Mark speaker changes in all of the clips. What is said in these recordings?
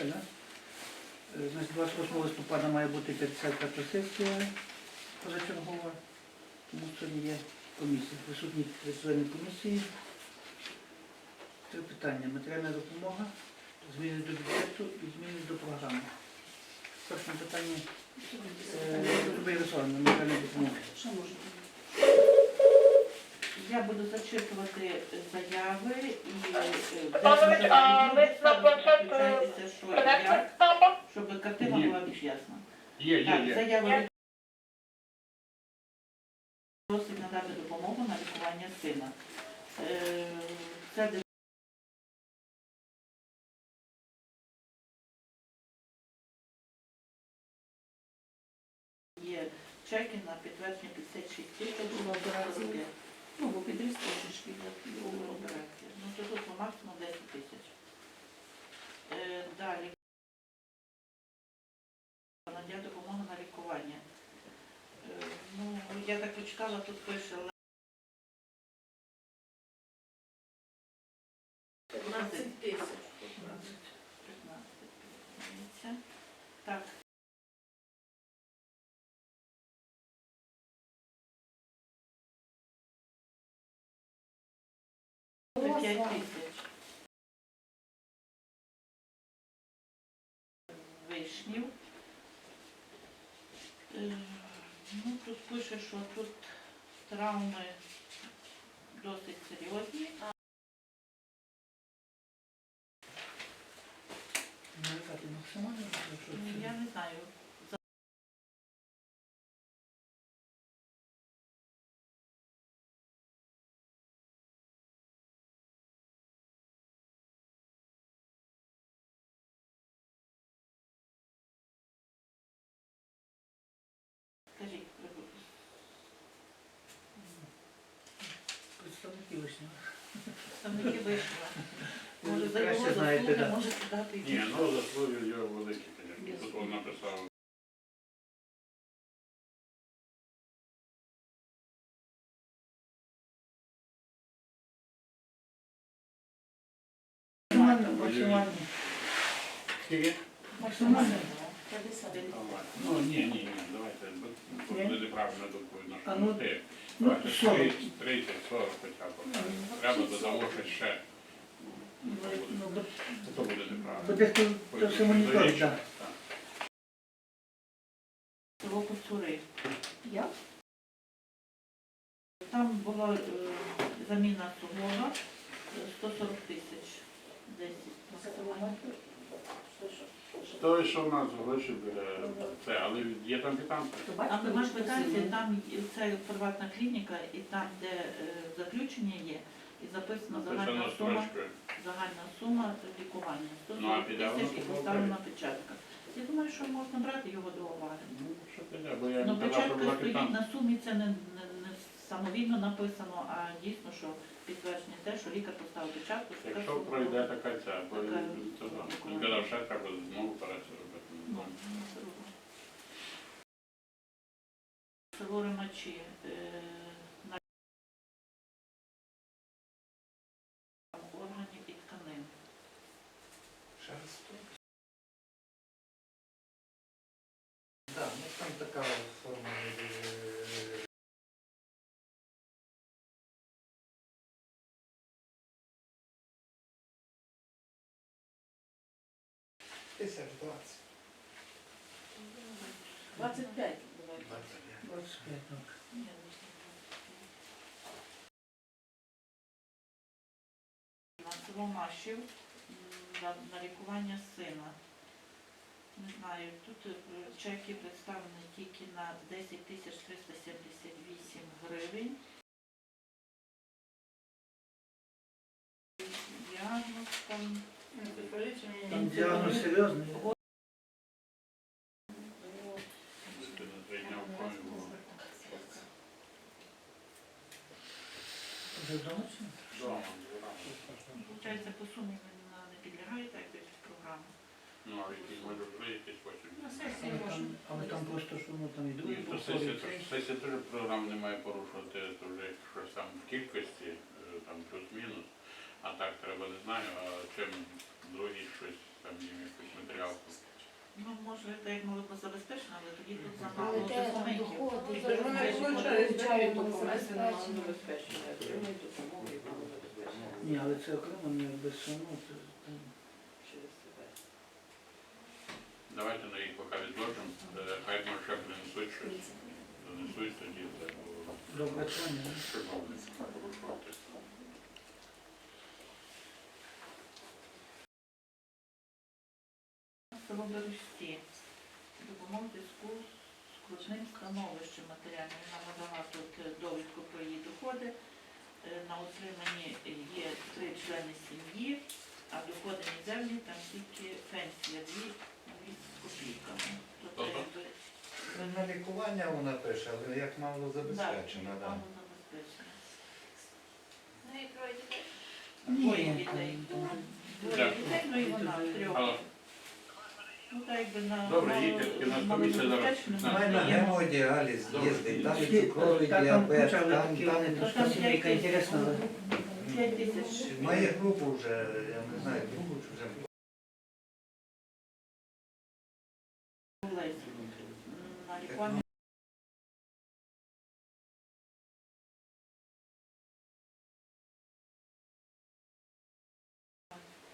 Speaker 1: Все, да? Е, Значить, 28 листопада має бути 55 сесія позачергова, тому сьогодні є комісія. Присутні члени комісії. Три питання. Матеріальна допомога, зміни до бюджету і зміни до програми. Перше питання е, Любов матеріальна допомога.
Speaker 2: Що може?
Speaker 3: Я буду зачитувати заяви і е,
Speaker 4: Павлович, а ви на планшет, е,
Speaker 3: що і
Speaker 4: Принесли папа?
Speaker 3: щоб картина
Speaker 5: Ні.
Speaker 3: була більш ясна.
Speaker 5: Є, є,
Speaker 3: Так,
Speaker 5: є.
Speaker 3: заява просить надати допомогу на лікування сина. Е, Це де- є чеки на підтвердження 56 тисяч
Speaker 2: Була операція.
Speaker 3: років.
Speaker 2: Ну, бо підріз трошечки для другого.
Speaker 3: операція. Ну, це тут по максимуму 10 тисяч. Е, Далі. Надія допомога на лікування. Е, Ну, я так почитала, тут пише
Speaker 2: 15 тисяч.
Speaker 3: 15. Дивіться. Так. Це 5 тисяч. Вишнів. Е, Ну, тут пише, що тут травми досить серйозні. Я не знаю.
Speaker 1: Представники
Speaker 3: вийшли. Може, за
Speaker 1: краще
Speaker 3: його
Speaker 1: знаєте,
Speaker 3: заслуги
Speaker 1: да.
Speaker 3: можете дати
Speaker 5: Ні,
Speaker 3: якісь.
Speaker 5: ну заслуги його великі, звісно. Тут він написав.
Speaker 1: Максимально, максимально.
Speaker 5: Скільки?
Speaker 1: Максимально.
Speaker 2: 50.
Speaker 5: Ну, ні, ні, ні, давайте, бо тут
Speaker 1: Ні?
Speaker 5: буде правильно доповідно,
Speaker 1: А, ну,
Speaker 5: ти.
Speaker 1: Ну,
Speaker 5: 30, 30, 40 хоча б. Треба додамо ще.
Speaker 1: Ну, бо-
Speaker 5: буде неправильно.
Speaker 3: Село Куцури. Там була е, заміна е, 140 тисяч. 10.
Speaker 5: Той, що в нас гроші бере, це, але є там і там.
Speaker 3: А ви ж питаєте, там є- це приватна клініка, і там, де е, заключення є, і записана загальна сума,
Speaker 5: строчкою.
Speaker 3: загальна сума лікування.
Speaker 5: Ну, а
Speaker 3: 140
Speaker 5: піде
Speaker 3: тисяч
Speaker 5: воно
Speaker 3: і поставлена печатка. Я думаю, що можна брати його до уваги.
Speaker 5: Ну, що піде, бо я
Speaker 3: Ну,
Speaker 5: не казав,
Speaker 3: печатка
Speaker 5: була
Speaker 3: стоїть на сумі, це не самовільно написано, а дійсно, що підтвердження те, що лікар поставив печатку, що
Speaker 5: Якщо
Speaker 3: сума
Speaker 5: пройде така ця. Він казав, ще треба знову операцію робити.
Speaker 3: Ну, ну, це. Село Римачі. Е, на органів і тканин.
Speaker 1: Так, ну там така форма. е, Тисяч двадцять.
Speaker 2: 25. давай.
Speaker 1: 25, так.
Speaker 3: Ні, На Машів на, на лікування сина. Не знаю, тут е, чеки представлені тільки на 10 тисяч 378 гривень. Діагноз там
Speaker 1: Там діагноз серйозний.
Speaker 3: Получається, по сумі він не підлягає так якось програми.
Speaker 5: Ну, а якісь може якісь потім.
Speaker 2: На сесії
Speaker 1: там, але там просто, що ну там і походи,
Speaker 5: сесія, теж програм не має порушувати, то вже щось там в кількості, треба, не знаю, а чим другі щось там їм якийсь матеріал.
Speaker 3: Ну, може, це як мало забезпечено, але тоді тут
Speaker 2: Але
Speaker 3: замало
Speaker 2: де там
Speaker 3: документів.
Speaker 2: доходи,
Speaker 3: І вони
Speaker 2: ми
Speaker 3: получають,
Speaker 2: получаємо
Speaker 6: документи на
Speaker 2: забезпечення.
Speaker 6: забезпечення, отримують допомогу і мало
Speaker 1: Ні, але це окремо не без шану. Це, там,
Speaker 6: через себе.
Speaker 5: Давайте на їх поки відложимо, Е, хай може принесуть щось, донесуть тоді. це, бо
Speaker 1: До опрацювання. да?
Speaker 5: що мовити проти.
Speaker 3: Село Бережці. Допомога зв'язку з скрутним становищем матеріальним. Вона надала тут е, довідку про її доходи. Е, На утриманні є три члени сім'ї, а доходи мізерні, там тільки пенсія дві дві з копійками. Тобто, якби,
Speaker 7: На лікування вона пише, але як мало
Speaker 3: да,
Speaker 7: забезпечено, да.
Speaker 3: мало забезпечено.
Speaker 2: Ну і троє дітей.
Speaker 3: Двоє дітей. Двоє дітей, ну і вона трьох.
Speaker 5: Але
Speaker 3: Ну так якби на
Speaker 5: Добре, їдьте, у нас
Speaker 3: мало
Speaker 5: комісія зараз на-
Speaker 7: на
Speaker 3: є.
Speaker 7: гемодіаліз їздить, там і цукровий діабет, там, там
Speaker 3: там. П'ять тисяч.
Speaker 7: має групу вже, я не знаю, групу чи вже.
Speaker 3: Олесь. На лікування.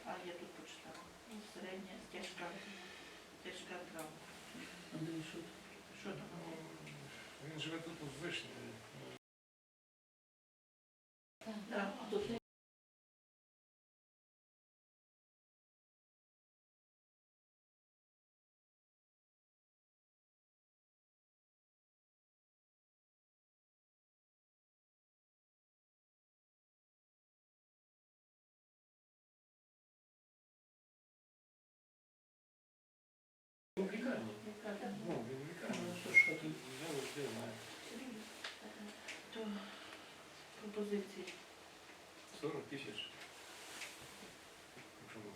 Speaker 3: А я тут почитала. Середня тяжка, тяжка травма.
Speaker 1: Андрій, що?
Speaker 3: Що там?
Speaker 8: Він живе тут у Вишні.
Speaker 3: Так, тут Лікарня.
Speaker 8: Ну, він.
Speaker 1: Ну, то що там?
Speaker 8: Я завжди знаю.
Speaker 3: То пропозиції.
Speaker 8: 40 тисяч. Чому?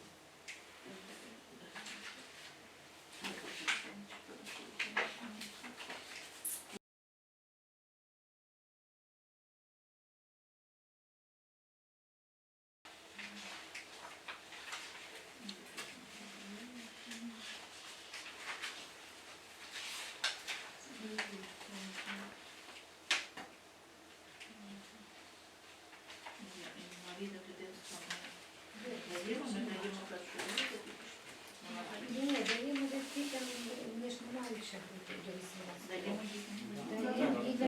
Speaker 3: Інваліда дитинства ми даємо, ми даємо першу групу. Вона
Speaker 2: Ні, ні, даємо дітей, там вони ж не мають ще бути до 18
Speaker 3: Даємо
Speaker 2: років.
Speaker 3: дітям.
Speaker 2: Даємо і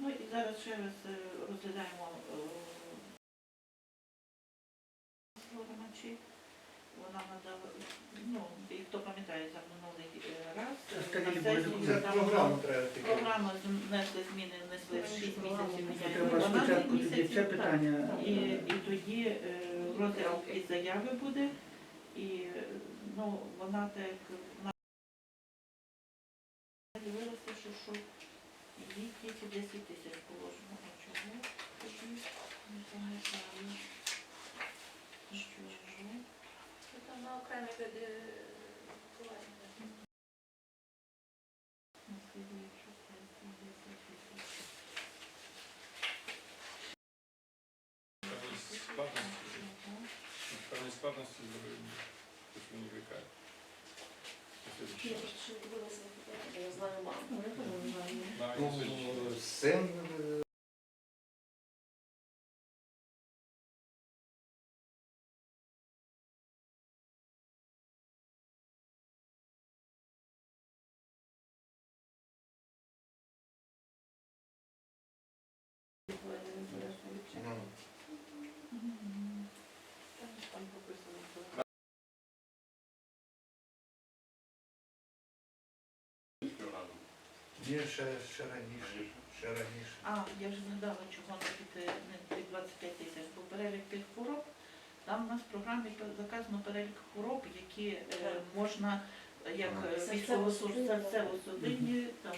Speaker 3: Ну і зараз ще раз е, розглядаємо Ромачі. Вона надала, ну, і хто пам'ятає за минулий е, раз,
Speaker 1: Це
Speaker 3: е,
Speaker 7: програму треба
Speaker 3: програма внесли зміни, внесли 6 місяців міняємо
Speaker 1: треба
Speaker 3: 12
Speaker 1: спочатку тоді
Speaker 3: місяців. так.
Speaker 1: питання.
Speaker 3: І, і тоді е, розгляд і заяви буде, і е, ну, вона так вона дивилася, що, що їй тільки 10 тисяч положено. Чого? Тоді. Наслідуючу сесію 10
Speaker 8: складності. Складності
Speaker 7: Син ні, ще, ще раніше, ще раніше.
Speaker 3: А, я вже згадала, чого не піти не тих 25 тисяч, бо перелік тих хвороб, там у нас в програмі заказано перелік хвороб, які е, можна, е, як е,
Speaker 2: Серцево-судинні.
Speaker 3: серцево-судинні, там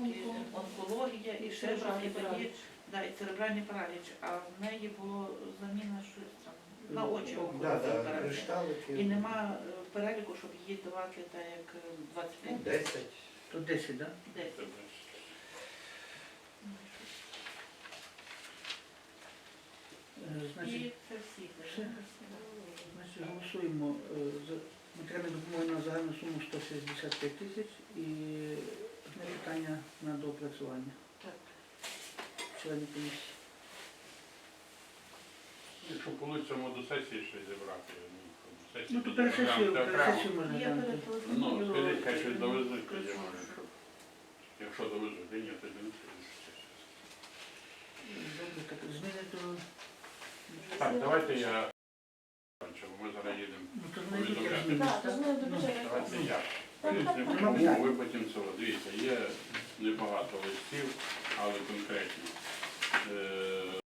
Speaker 3: е, які онкологія і ще і тоді, да, і церебральний параліч, а в неї було заміна щось там на очі
Speaker 7: Да, да,
Speaker 3: операція.
Speaker 7: кришталики.
Speaker 3: І нема е, переліку, щоб її давати так як е, 25
Speaker 7: 10.
Speaker 1: Тут 10, так? Да? Значить,
Speaker 3: І це всі.
Speaker 1: Все. Значить, голосуємо е, за матеріальну допомогу на загальну суму 165 тисяч і одне питання на доопрацювання.
Speaker 3: Так.
Speaker 1: Члени комісії.
Speaker 5: Якщо вийде до сесії ще зібрати, ну,
Speaker 1: Ну, то
Speaker 5: окремо.
Speaker 1: сесією можна
Speaker 3: Я.
Speaker 5: Ну, скажіть, хай щось довезуть, тоді може.
Speaker 3: що
Speaker 5: Якщо довезуть, ні, тоді не.
Speaker 1: Добре, так зміни до...
Speaker 5: Так, давайте я... Ми зараз їдемо.
Speaker 1: Ну, то знайдуть як зміни.
Speaker 2: Так, то до бюджету.
Speaker 5: Давайте я. Тому ви потім цього. Дивіться, є небагато листів, але конкретні. Е,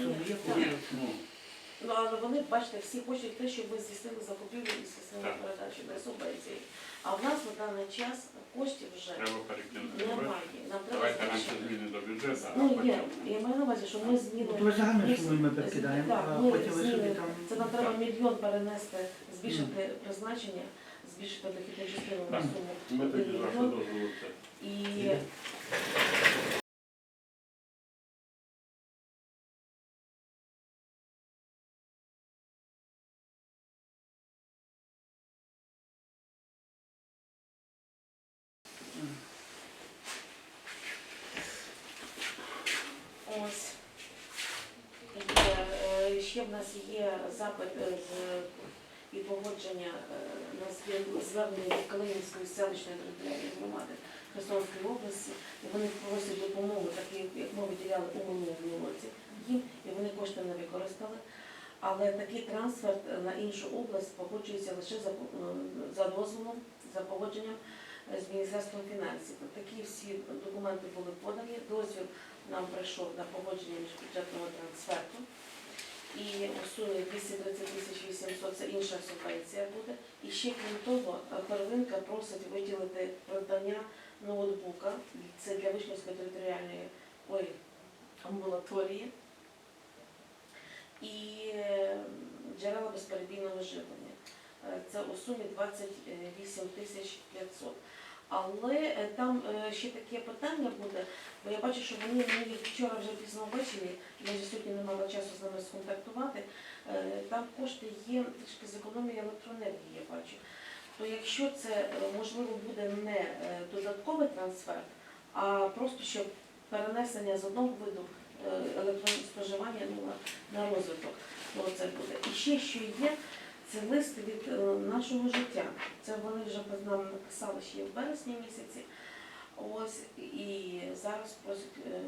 Speaker 5: ну,
Speaker 2: Ну, але вони, бачите, всі хочуть те, щоб ми здійснили закупівлю і здійснили
Speaker 5: Так.
Speaker 2: передачу без субвенції. А в нас на даний час коштів вже
Speaker 5: треба перекинути.
Speaker 2: немає. Нам треба
Speaker 5: Давайте
Speaker 2: збільшити.
Speaker 5: зміни до бюджету, а
Speaker 2: Ну, є.
Speaker 5: потім...
Speaker 2: Я маю на увазі, що ми
Speaker 1: Ну, то загальну
Speaker 2: ми
Speaker 1: суму ми перекидаємо,
Speaker 2: так,
Speaker 1: а
Speaker 2: ми
Speaker 1: потім ви собі там...
Speaker 2: Це нам треба мільйон перенести, збільшити призначення, збільшити дохідну частину на
Speaker 5: Так.
Speaker 2: суму.
Speaker 5: Ми тоді за що дозволу це.
Speaker 2: І ось. Є, е, ще в нас є запит е, з і погодження е, на зв'я- звернення Калинівської селищної територіальної громади Херсонської області, і вони просять допомогу, так як- ми виділяли у минулому році їм, і вони кошти не використали. Але такий трансфер на іншу область погоджується лише за, е, за дозволом, за погодженням е, з Міністерством фінансів. Такі всі документи були подані. Дозвіл нам прийшов на погодження міжбюджетного трансферту. І сумі 230 тисяч 800 це інша субвенція буде. І ще крім того, первинка просить виділити придбання ноутбука. Це для Вишнівської територіальної ой, амбулаторії. І е, джерела безперебійного живлення. Е, Це у сумі 28 тисяч 500. Але е, там е, ще таке питання буде, бо я бачу, що вони мені вчора вже пізно ввечері, я вже сьогодні не мала часу з ними сконтактувати. Е, Там кошти є трішки з економії електроенергії, я бачу. То якщо це можливо буде не додатковий трансфер, а просто щоб перенесення з одного виду електронного споживання ну, на розвиток, то це буде. І ще що є, це лист від е, нашого життя. Це вони вже нам написали ще в березні місяці. Ось і зараз просять е,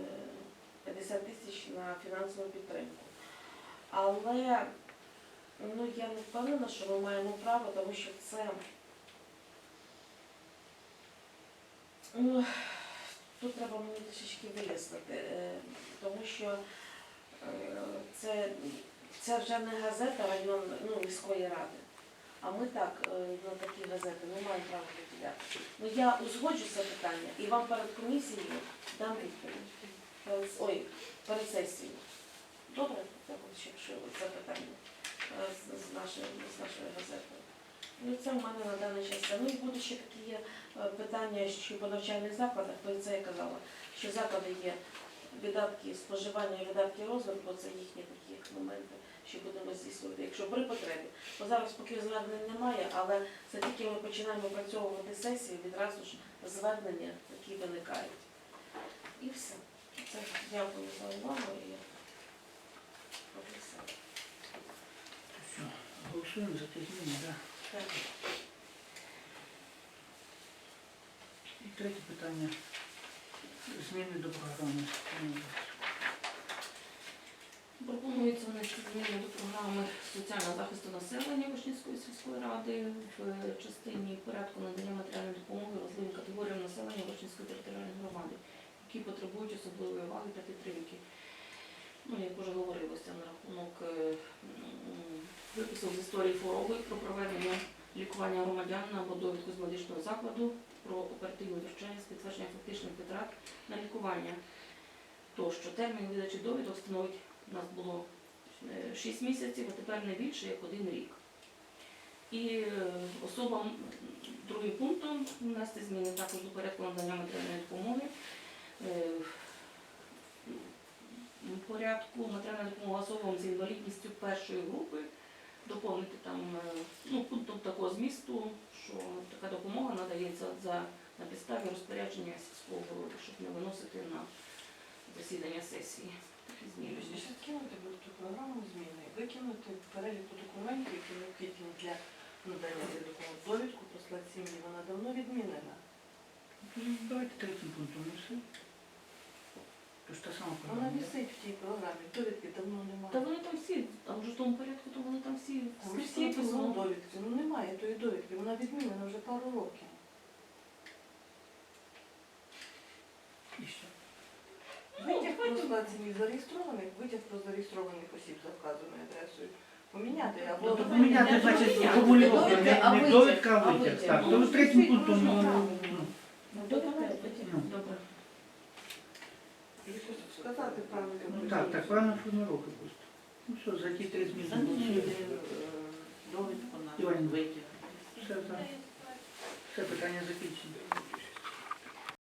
Speaker 2: 50 тисяч на фінансову підтримку. Але ну, я не впевнена, що ми маємо право, тому що це ну, тут треба мені трішечки вияснити, е, тому що е, це, це вже не газета район, ну, міської ради. А ми так е, на такі газети не маємо права виділяти. Ну я узгоджу це питання і вам перед комісією дам відповідь. Перед, ой, перед сесією. Добре, це буде ще якщо це питання е, з, нашою, з нашою газетою. Ну це в мене на даний час. Ну і будуть ще такі є е, питання, що по навчальних закладах, то це я казала, що заклади є видатки споживання і видатки розвитку, це їхні такі моменти, що будемо здійснювати, якщо при потребі. Бо зараз поки звернень немає, але це тільки ми починаємо опрацьовувати сесію, відразу ж звернення, які виникають. І все. Це дякую за увагу і все.
Speaker 1: Все, голосуємо за ті зміни, так?
Speaker 2: Так.
Speaker 1: І третє питання. Зміни до програми.
Speaker 9: Пропонується внести зміни до програми соціального захисту населення Вишнівської сільської ради в частині порядку надання матеріальної допомоги розливим категоріям населення Вишнівської територіальної громади, які потребують особливої уваги та підтримки. Ну, як вже говорилося на рахунок е, м, виписів з історії хвороби про проведення лікування громадян або довідку з медичного закладу про оперативне втручання з підтвердження фактичних витрат на лікування. Тощо термін видачі довідок становить у нас було 6 місяців, а тепер не більше як один рік. І е, особам другим пунктом внести зміни також до порядку надання матеріальної допомоги. Е, порядку матеріальна допомога особам з інвалідністю першої групи доповнити там е, ну, пунктом такого змісту, що така допомога надається за на підставі розпорядження сільського голови, щоб не виносити на засідання сесії. Такі зміни.
Speaker 6: Точніше, кинути в ту програму зміни, викинути переліку документів, які необхідні для надання цієї. Довідку про склад сім'ї, вона давно відмінена.
Speaker 1: Ну, Давайте третім пунктом і все. Тож та сама
Speaker 6: Вона
Speaker 1: програма.
Speaker 6: висить в тій програмі, довідки давно
Speaker 9: Та
Speaker 6: немає.
Speaker 9: вони там всі, а вже в тому порядку, то вони там всі
Speaker 6: Там всі написано
Speaker 9: написано.
Speaker 6: довідки, ну немає тої довідки, вона відмінена вже пару років.
Speaker 1: І що?
Speaker 6: Про зареєстрованих, витяг про зареєстрованих осіб за вказаною адресою. Поміняти або
Speaker 1: Ну, поміняти,
Speaker 9: не
Speaker 1: значить,
Speaker 9: поміняти.
Speaker 1: формулювання, не,
Speaker 2: а
Speaker 1: не
Speaker 2: витяг,
Speaker 1: довідка,
Speaker 2: а
Speaker 1: а витяг.
Speaker 2: витяг.
Speaker 1: Так, то
Speaker 6: висить
Speaker 1: третім пунктом, ну,
Speaker 2: добре,
Speaker 6: сказати правильно.
Speaker 1: ну так, так, правильно формулювати просто. Ну що, за ті три зміни голосуємо.
Speaker 3: е, довідку на
Speaker 1: Іванівна.
Speaker 3: витяг.
Speaker 1: Все. Все питання закінчено.